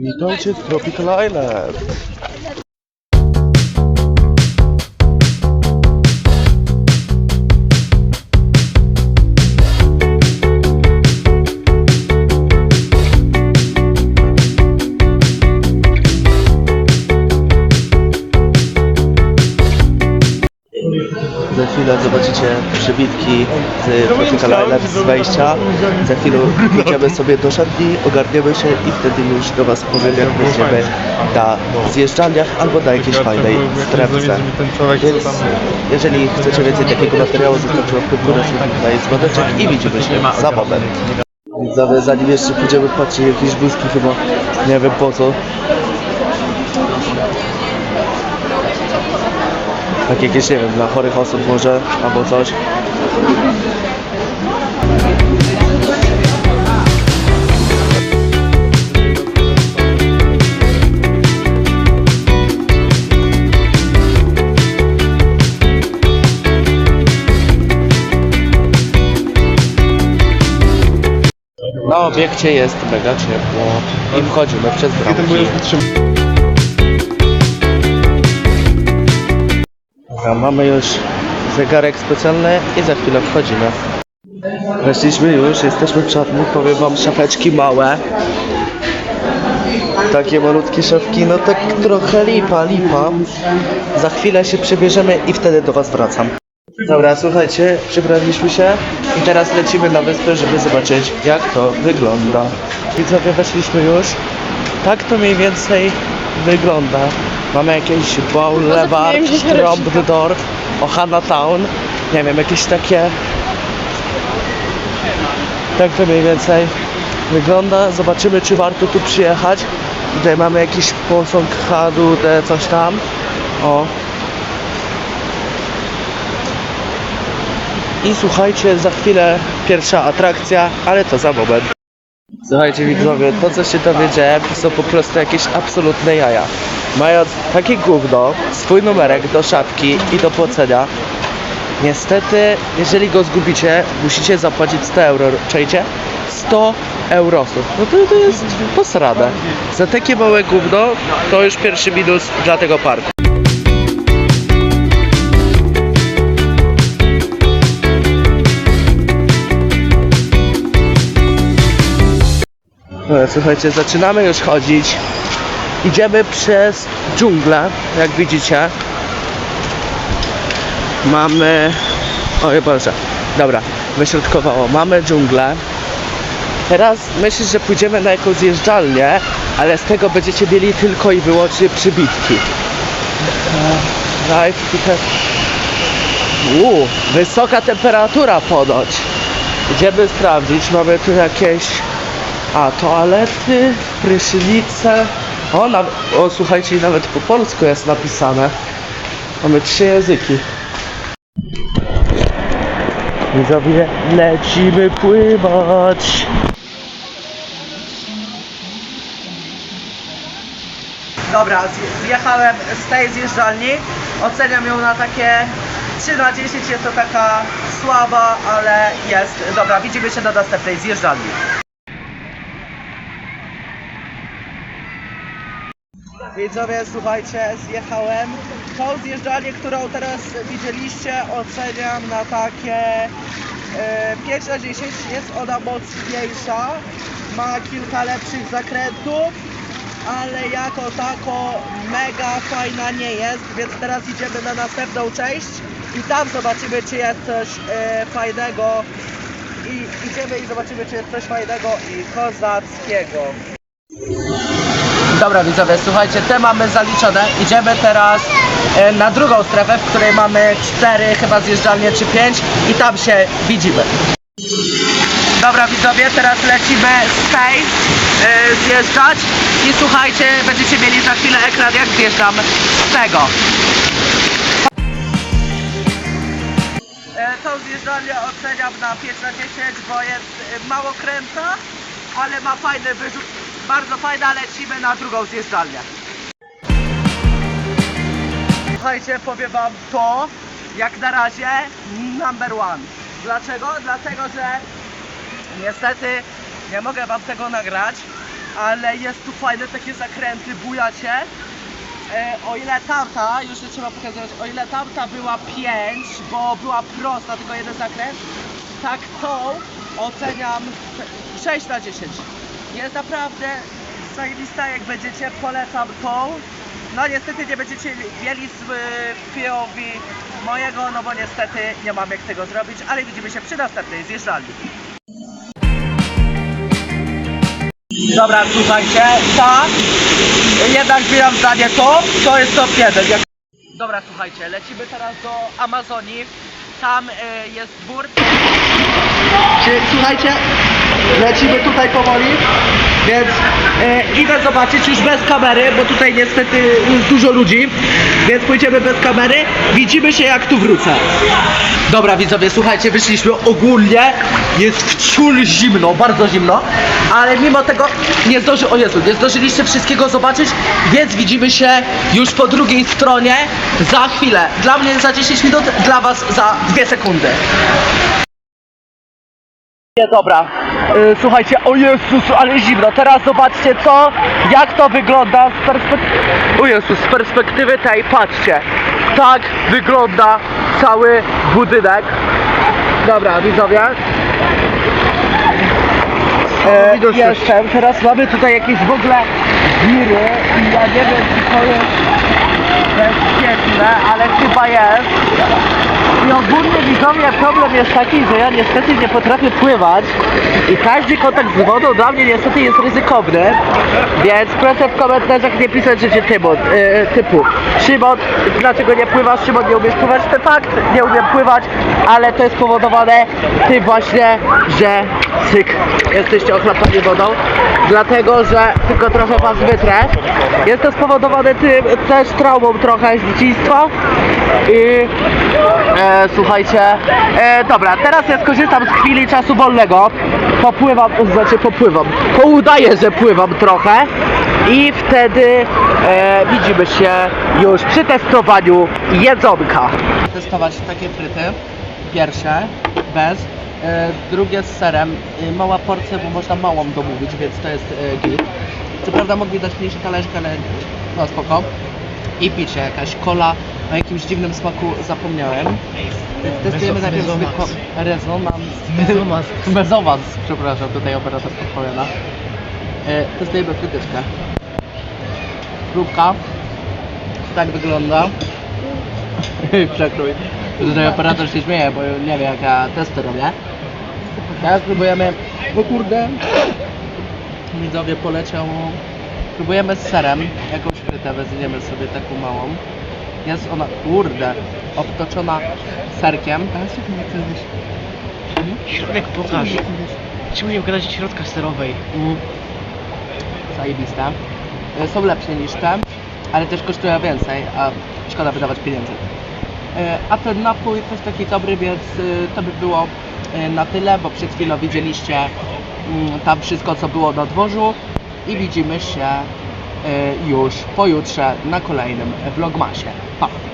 Witajcie w Tropical Island. Chwilę zobaczycie przybitki z Tropical Island z wejścia. Za chwilę pójdziemy sobie do szatni, ogarniemy się i wtedy już do Was powiem jak będziemy na zjeżdżalniach albo na jakiejś fajnej strefce. Więc jeżeli chcecie więcej takiego materiału, zostawcie łapkę w górę, tutaj jest dzwoneczek i widzimy się za moment. Zanim jeszcze pójdziemy patrzeć jakieś błyski chyba, nie wiem po co. Tak jakieś, nie wiem, dla chorych osób może, albo coś. Na obiekcie jest mega ciepło i wchodzimy przez bramki. Dobra, mamy już zegarek specjalny i za chwilę wchodzimy. Weszliśmy już, jesteśmy w szatni, powiem wam szafeczki małe. Takie malutkie szafki, no tak trochę lipa, lipa. Za chwilę się przebierzemy i wtedy do was wracam. Dobra, słuchajcie, przebraliśmy się i teraz lecimy na wyspę, żeby zobaczyć jak to wygląda. Widzowie, weszliśmy już. Tak to mniej więcej wygląda. Mamy jakieś Boulevard, Trompe-Dor, Ohana Town. Nie wiem, jakieś takie... Tak to mniej więcej wygląda. Zobaczymy, czy warto tu przyjechać. Tutaj mamy jakiś posąg Hadu, coś tam. O, I słuchajcie, za chwilę pierwsza atrakcja, ale to za moment. Słuchajcie widzowie, to co się dowiedziałem to są po prostu jakieś absolutne jaja. Mając takie gówno, swój numerek do szatki i do płacenia, niestety, jeżeli go zgubicie, musicie zapłacić 100 euro, czajcie? 100 eurosów. No to, to jest posrane. Za takie małe gówno, to już pierwszy minus dla tego parku. Słuchajcie, zaczynamy już chodzić. Idziemy przez dżunglę, jak widzicie. Mamy... Oj Boże, dobra, wyśrodkowało. Mamy dżunglę. Teraz myślę, że pójdziemy na jakąś zjeżdżalnię, ale z tego będziecie mieli tylko i wyłącznie przybitki. E, Live ticket. Uuu, wysoka temperatura ponoć. Idziemy sprawdzić, mamy tu jakieś a, toalety, prysznice. O, na, o, słuchajcie, nawet po polsku jest napisane. Mamy trzy języki. Widzowie, lecimy pływać. Dobra, zje- zjechałem z tej zjeżdżalni. Oceniam ją na takie 3 na 10. Jest to taka słaba, ale jest. Dobra, widzimy się na następnej zjeżdżalni. Widzowie, słuchajcie, zjechałem. Tą zjeżdżalnię, którą teraz widzieliście, oceniam na takie e, 5 na 10. Jest ona mocniejsza, ma kilka lepszych zakrętów, ale jako tako mega fajna nie jest, więc teraz idziemy na następną część i tam zobaczymy, czy jest coś e, fajnego. I idziemy i zobaczymy, czy jest coś fajnego i kozackiego. Dobra widzowie, słuchajcie, te mamy zaliczone. Idziemy teraz e, na drugą strefę, w której mamy cztery chyba zjeżdżalnie czy pięć i tam się widzimy. Dobra widzowie, teraz lecimy z tej e, zjeżdżać i słuchajcie, będziecie mieli za chwilę ekran jak zjeżdżam z tego. E, tą zjeżdżalnię oceniam na 5 na 10, bo jest e, mało kręta, ale ma fajny wyrzut. Bardzo fajna, lecimy na drugą zjeżdżalnię. Słuchajcie, powiem wam to, jak na razie, number one. Dlaczego? Dlatego, że niestety nie mogę wam tego nagrać, ale jest tu fajne takie zakręty, bujacie. E, o ile tamta, już nie trzeba pokazywać, o ile tamta była 5, bo była prosta, tylko jeden zakręt, tak tą oceniam 6 na 10. Jest naprawdę zajebista, jak będziecie, polecam tą. No niestety nie będziecie mieli z POV mojego, no bo niestety nie mam jak tego zrobić, ale widzimy się przy następnej zjeżdżalni. Dobra, słuchajcie, ta, jednak zmieniam zdanie to, to jest top 1. Jak... Dobra, słuchajcie, lecimy teraz do Amazonii. Tam y, jest dwór. Czy, słuchajcie, lecimy tutaj powoli, więc y, idę zobaczyć już bez kamery, bo tutaj niestety jest dużo ludzi, więc pójdziemy bez kamery. Widzimy się jak tu wrócę. Dobra widzowie, słuchajcie, wyszliśmy ogólnie, jest wciul zimno, bardzo zimno, ale mimo tego nie zdąży, o Jezu, nie zdążyliście wszystkiego zobaczyć, więc widzimy się już po drugiej stronie za chwilę. Dla mnie za 10 minut, dla was za 2 sekundy. Nie, dobra. Y, słuchajcie, o Jezus, ale zimno. Teraz zobaczcie co, jak to wygląda z perspektywy... O Jezus, z perspektywy tej, patrzcie. Tak wygląda cały budynek. Dobra, widzowie. E, jestem. Teraz mamy tutaj jakieś w ogóle wiry i ja nie wiem czy to jest bezpieczne, ale chyba jest. I ogólnie widzowie problem jest taki, że ja niestety nie potrafię pływać i każdy kontakt z wodą dla mnie niestety jest ryzykowny, więc proszę w komentarzach nie pisać rzeczy typu, e, typu Szymon, dlaczego nie pływasz, Szymon nie umiesz pływać, to fakt, nie umiem pływać, ale to jest spowodowane tym właśnie, że cyk, jesteście ochlapani wodą, dlatego, że tylko trochę was wytrę. Jest to spowodowane tym też traumą trochę z dzieciństwa i E, słuchajcie, e, dobra, teraz ja skorzystam z chwili czasu wolnego, popływam, znaczy popływam, poudaję, że pływam trochę. I wtedy e, widzimy się już przy testowaniu jedzonka. Testować takie fryty, pierwsze bez, e, drugie z serem, e, mała porcja, bo można małą domówić, więc to jest e, git. Co prawda mogli dać mniejszy talerzyk, ale no spoko. I picie, jakaś cola o jakimś dziwnym smaku zapomniałem. Testujemy najpierw zwykłą rezonans. Mezomas. Mezomas, przepraszam, tutaj operator podpowiada. E, testujemy frytyczkę. Próbka. Tak wygląda. Przekrój. Tutaj operator się śmieje, bo nie wie jak ja testy robię. Teraz próbujemy... O kurde. Widzowie poleciał... Próbujemy z serem. Jakąś frytę weźmiemy sobie taką małą. Jest ona, kurde, obtoczona serkiem. Środek pokaż. Czemu nie ugadać środka sterowej? Mm. Zajebiste. E, Są lepsze niż te, ale też kosztują więcej, a szkoda wydawać pieniędzy. E, A ten napój też taki dobry, więc e, to by było na tyle, bo przed chwilą widzieliście mm, tam wszystko co było na dworzu i widzimy się już pojutrze na kolejnym vlogmasie. Pa!